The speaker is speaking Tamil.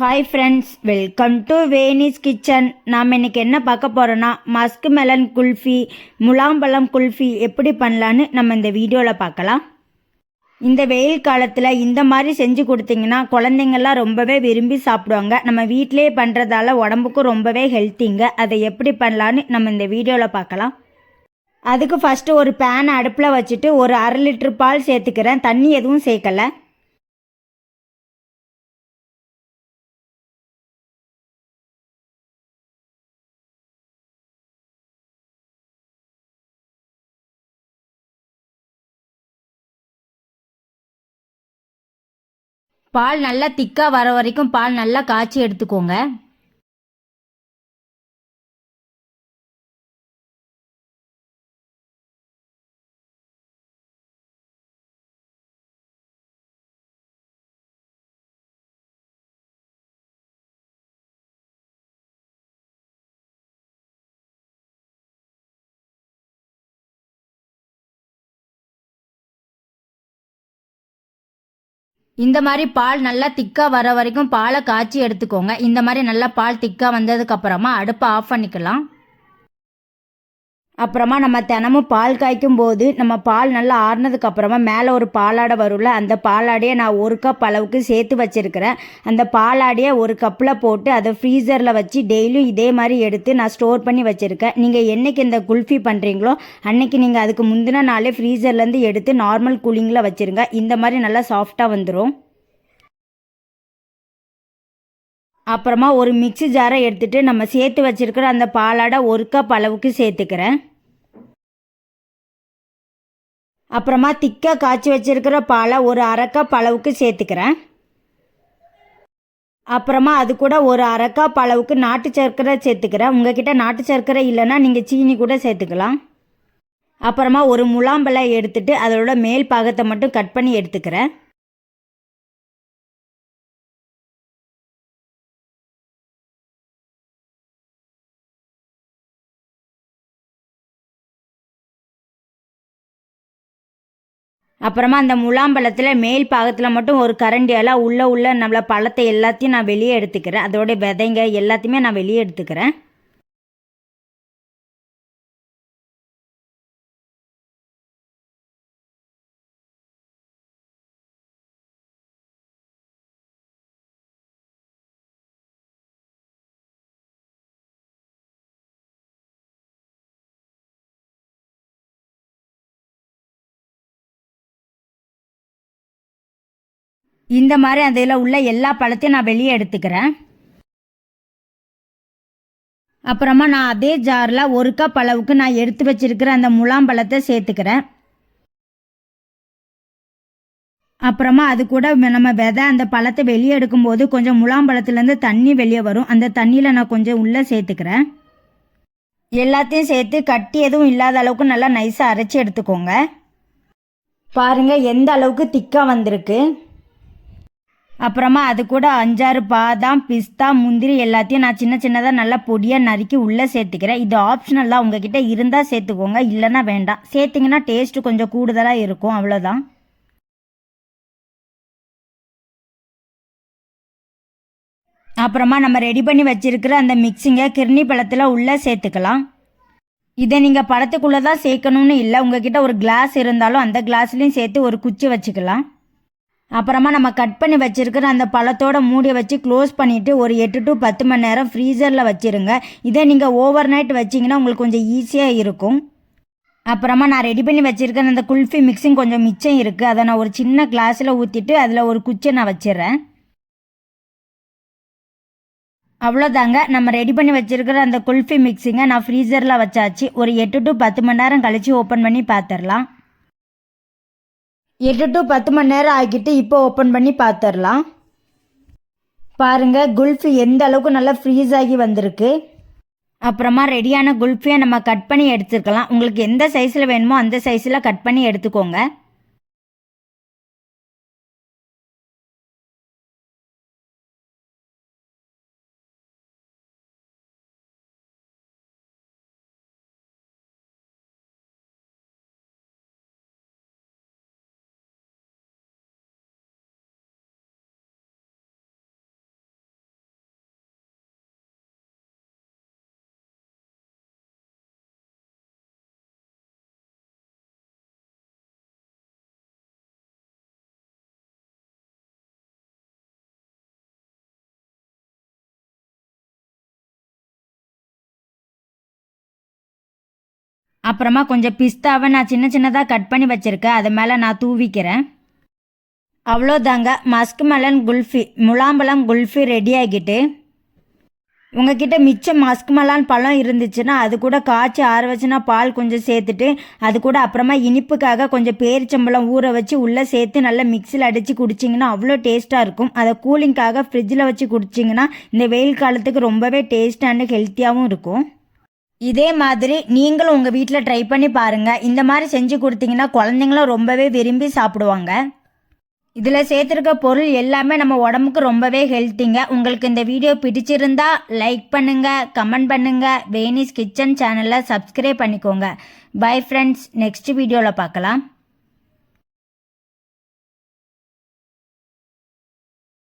Hi friends welcome to Venis kitchen நாம் இன்னைக்கு என்ன பார்க்க போகிறோன்னா மஸ்க் மெலன் குல்ஃபி முலாம்பழம் குல்ஃபி எப்படி பண்ணலான்னு நம்ம இந்த வீடியோவில் பார்க்கலாம். இந்த வெயில் காலத்தில் இந்த மாதிரி செஞ்சு கொடுத்தீங்கன்னா குழந்தைங்கள்லாம் ரொம்பவே விரும்பி சாப்பிடுவாங்க. நம்ம வீட்டிலே பண்ணுறதால உடம்புக்கும் ரொம்பவே ஹெல்த்திங்க அதை எப்படி பண்ணலான்னு நம்ம இந்த வீடியோவில் பார்க்கலாம். அதுக்கு ஃபஸ்ட்டு ஒரு பேன் அடுப்பில் வச்சுட்டு ஒரு அரை லிட்டர் பால் சேர்த்துக்கிறேன். தண்ணி எதுவும் சேர்க்கலை. பால் நல்லா திக்காக வர வரைக்கும் பால் நல்லா காய்ச்சி எடுத்துக்கோங்க. இந்த மாதிரி பால் நல்லா திக்காக வர வரைக்கும் பாலை காய்ச்சி எடுத்துக்கோங்க. இந்த மாதிரி நல்லா பால் திக்காக வந்ததுக்கப்புறமா அடுப்பை ஆஃப் பண்ணிக்கலாம். அப்புறமா நம்ம தினமும் பால் காய்க்கும் போது நம்ம பால் நல்லா ஆறுனதுக்கு அப்புறமா மேலே ஒரு பாலாடை வரும்ல அந்த பாலாடையை நான் ஒரு கப் அளவுக்கு சேர்த்து வச்சுருக்கிறேன். அந்த பாலாடையை ஒரு கப்பில் போட்டு அதை ஃப்ரீசரில் வச்சு டெய்லியும் இதே மாதிரி எடுத்து நான் ஸ்டோர் பண்ணி வச்சுருக்கேன். நீங்கள் என்றைக்கு இந்த குல்ஃபி பண்ணுறீங்களோ அன்னைக்கு நீங்கள் அதுக்கு முந்தின நாளே ஃப்ரீசர்லேருந்து எடுத்து நார்மல் கூலிங்கில் வச்சுருங்க. இந்த மாதிரி நல்லா சாஃப்டாக வந்துடும் அப்புறமா ஒரு மிக்ஸி ஜாரை எடுத்துகிட்டு நம்ம சேர்த்து வச்சுருக்கிற அந்த பாலாடை ஒரு கப் அளவுக்கு சேர்த்துக்கிறேன். அப்புறமா திக்காக காய்ச்சி வச்சுருக்கிற பாலை ஒரு அரை கப் அளவுக்கு சேர்த்துக்கிறேன். அப்புறமா அது கூட ஒரு அரை கப் அளவுக்கு நாட்டு சர்க்கரை சேர்த்துக்கிறேன். உங்ககிட்ட நாட்டு சர்க்கரை இல்லைன்னா நீங்கள் சீனி கூட சேர்த்துக்கலாம். அப்புறமா ஒரு முலாம்பழம் எடுத்துட்டு அதோட மேல் பாகத்தை மட்டும் கட் பண்ணி எடுத்துக்கிறேன். அப்புறமா அந்த முலாம்பழத்தில் மேல் பாகத்தில் மட்டும் ஒரு கரண்டியால் உள்ளே உள்ள நம்மள பழத்தை எல்லாத்தையும் நான் வெளியே எடுத்துக்கிறேன். அதோட விதைங்க எல்லாத்தையுமே நான் வெளியே எடுத்துக்கிறேன். இந்த மாதிரி அதில் உள்ள எல்லா பழத்தையும் நான் வெளியே எடுத்துக்கிறேன். அப்புறமா நான் அதே ஜாரில் ஒரு கப் அளவுக்கு நான் எடுத்து வச்சிருக்கிற அந்த முலாம்பழத்தை சேர்த்துக்கிறேன். அப்புறமா அது கூட நம்ம விதை அந்த பழத்தை வெளியே எடுக்கும்போது கொஞ்சம் முலாம்பழத்துலேருந்து தண்ணி வெளியே வரும். அந்த தண்ணியில் நான் கொஞ்சம் உள்ளே சேர்த்துக்கிறேன். எல்லாத்தையும் சேர்த்து கட்டி எதுவும் இல்லாத அளவுக்கு நல்லா நைஸாக அரைச்சி எடுத்துக்கோங்க. பாருங்கள் எந்த அளவுக்கு திக்காக வந்திருக்கு. அப்புறமா அது கூட அஞ்சாறு பாதாம் பிஸ்தா முந்திரி எல்லாத்தையும் நான் சின்ன சின்னதாக நல்லா பொடியாக நறுக்கி உள்ளே சேர்த்துக்கிறேன். இது ஆப்ஷனலாக உங்ககிட்ட இருந்தால் சேர்த்துக்கோங்க இல்லைன்னா வேண்டாம். சேர்த்திங்கன்னா டேஸ்ட்டு கொஞ்சம் கூடுதலாக இருக்கும் அவ்வளோதான் அப்புறமா நம்ம ரெடி பண்ணி வச்சிருக்கிற அந்த மிக்சிங்கை கிர்னி பழத்தில் உள்ளே சேர்த்துக்கலாம். இதை நீங்கள் பழத்துக்குள்ளே தான் சேர்க்கணும்னு இல்லை உங்ககிட்ட ஒரு கிளாஸ் இருந்தாலும் அந்த கிளாஸ்லேயும் சேர்த்து ஒரு குச்சி வச்சுக்கலாம். அப்புறமா நம்ம கட் பண்ணி வச்சுருக்கிற அந்த பழத்தோட மூடியை வச்சு க்ளோஸ் பண்ணிவிட்டு ஒரு எட்டு டு பத்து மணி நேரம் ஃப்ரீசரில் வச்சுருங்க. இதை நீங்கள் ஓவர் நைட் வச்சிங்கன்னா உங்களுக்கு கொஞ்சம் ஈஸியாக இருக்கும். அப்புறமா நான் ரெடி பண்ணி வச்சுருக்கிற அந்த குல்ஃபி மிக்ஸிங் கொஞ்சம் மிச்சம் இருக்குது அதை நான் ஒரு சின்ன கிளாஸில் ஊற்றிட்டு அதில் ஒரு குச்சை நான் வச்சிடுறேன். அவ்வளோதாங்க. நம்ம ரெடி பண்ணி வச்சுருக்கிற அந்த குல்ஃபி மிக்ஸிங்கை நான் ஃப்ரீசரில் வச்சாச்சு. ஒரு எட்டு டு பத்து மணி நேரம் கழித்து ஓப்பன் பண்ணி பார்த்துடலாம் எட்டு டு பத்து மணி நேரம் ஆகிட்டு இப்போ ஓப்பன் பண்ணி பார்த்துடலாம் பாருங்கள் குல்ஃபி எந்த அளவுக்கு நல்லா ஃப்ரீஸ் ஆகி வந்திருக்கு. அப்புறமா ரெடியான குல்ஃபியை நம்ம கட் பண்ணி எடுத்துருக்கலாம் உங்களுக்கு எந்த சைஸில் வேணுமோ அந்த சைஸில் கட் பண்ணி எடுத்துக்கோங்க. அப்புறமா கொஞ்சம் பிஸ்தாவை நான் சின்ன சின்னதாக கட் பண்ணி வச்சுருக்கேன். அது மேலே நான் தூவிக்கிறேன். அவ்வளோதாங்க மஸ்க் மெலன் குல்ஃபி முலாம்பழம் குல்ஃபி ரெடி ஆகிட்டு. உங்ககிட்ட மிச்சம் மஸ்க் மலான் பழம் இருந்துச்சுன்னா அது கூட காய்ச்சி ஆற வச்சுனா பால் கொஞ்சம் சேர்த்துட்டு அது கூட அப்புறமா இனிப்புக்காக கொஞ்சம் பேரிச்சம்பழம் ஊற வச்சு உள்ளே சேர்த்து நல்லா மிக்சியில் அடித்து குடிச்சிங்கன்னா அவ்வளோ டேஸ்ட்டாக இருக்கும். அதை கூலிங்காக ஃப்ரிட்ஜில் வச்சு குடிச்சிங்கன்னா இந்த வெயில் காலத்துக்கு ரொம்பவே டேஸ்ட் அண்ட் ஹெல்த்தியாகவும் இருக்கும். இதே மாதிரி நீங்களும் உங்கள் வீட்டில் ட்ரை பண்ணி பாருங்கள் இந்த மாதிரி செஞ்சு கொடுத்தீங்கன்னா குழந்தைங்களும் ரொம்பவே விரும்பி சாப்பிடுவாங்க. இதில் சேர்த்துருக்க பொருள் எல்லாமே நம்ம உடம்புக்கு ரொம்பவே ஹெல்த்திங்க உங்களுக்கு இந்த வீடியோ பிடிச்சிருந்தா லைக் பண்ணுங்கள் கமெண்ட் பண்ணுங்கள் வேனிஸ் கிச்சன் சேனலை சப்ஸ்கிரைப் பண்ணிக்கோங்க. பை ஃப்ரெண்ட்ஸ் நெக்ஸ்ட் வீடியோவில் பார்க்கலாம்.